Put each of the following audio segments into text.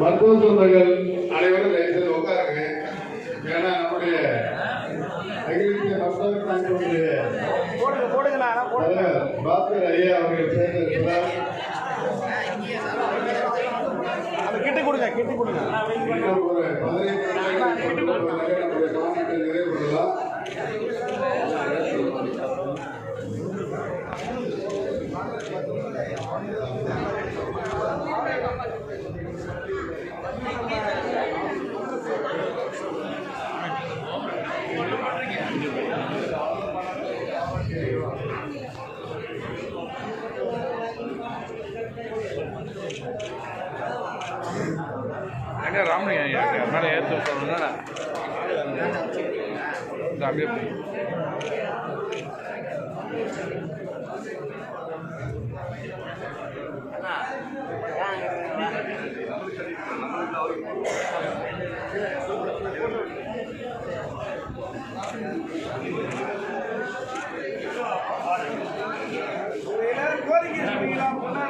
மருத்துவ சொந்தங்கள் அனைவரும் தயவுசெய்து உட்காருங்க. ஏன்னா நம்முடைய அகில இந்திய மருத்துவ தலைவர் பாஸ்கர் ஐயா அவர்கள் சேர்ந்திருக்கிறார். அது கிட்ட கொடுங்க கிட்ட கொடுங்க. ஒரு பதினைந்து மாநாட்டை நிறைவு பண்ணலாம். ஐயா இருக்கு. மேலே ஏற்ற சொல்லணும்னா இந்த அப்படியே கோரிக்கை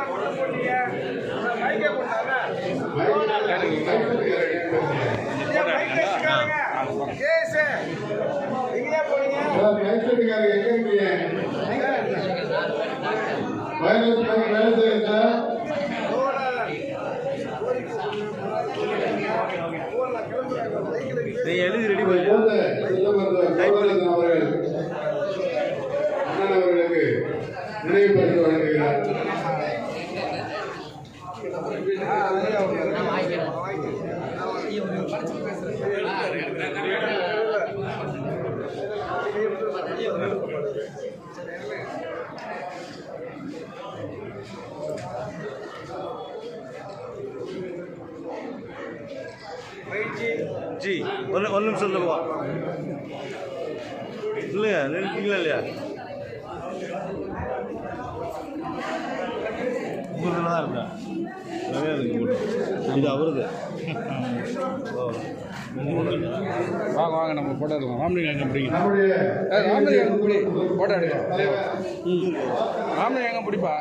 எழுதி ரெடி அவர்கள் அண்ணன் அவர்களுக்கு நினைவு பரிசு வழங்குகிறார் பயிற்சி. ஜி ஒன்று ஒரு நிமிஷம் சொல்லுவா இல்லையா? நினைக்கிறீங்களா இல்லையா? தான் இருக்கா நிறையா இது அவருது. ஓ. வாங்க வாங்க நம்ம போட்டோ எடுக்கலாம். ராமலிங்கம் எங்க பிடிக்கும்? நம்முடைய ராமலிங்கம் பிடி போட்டோ எடுக்கலாம் ராமலிங்கம் எங்க பிடிப்பா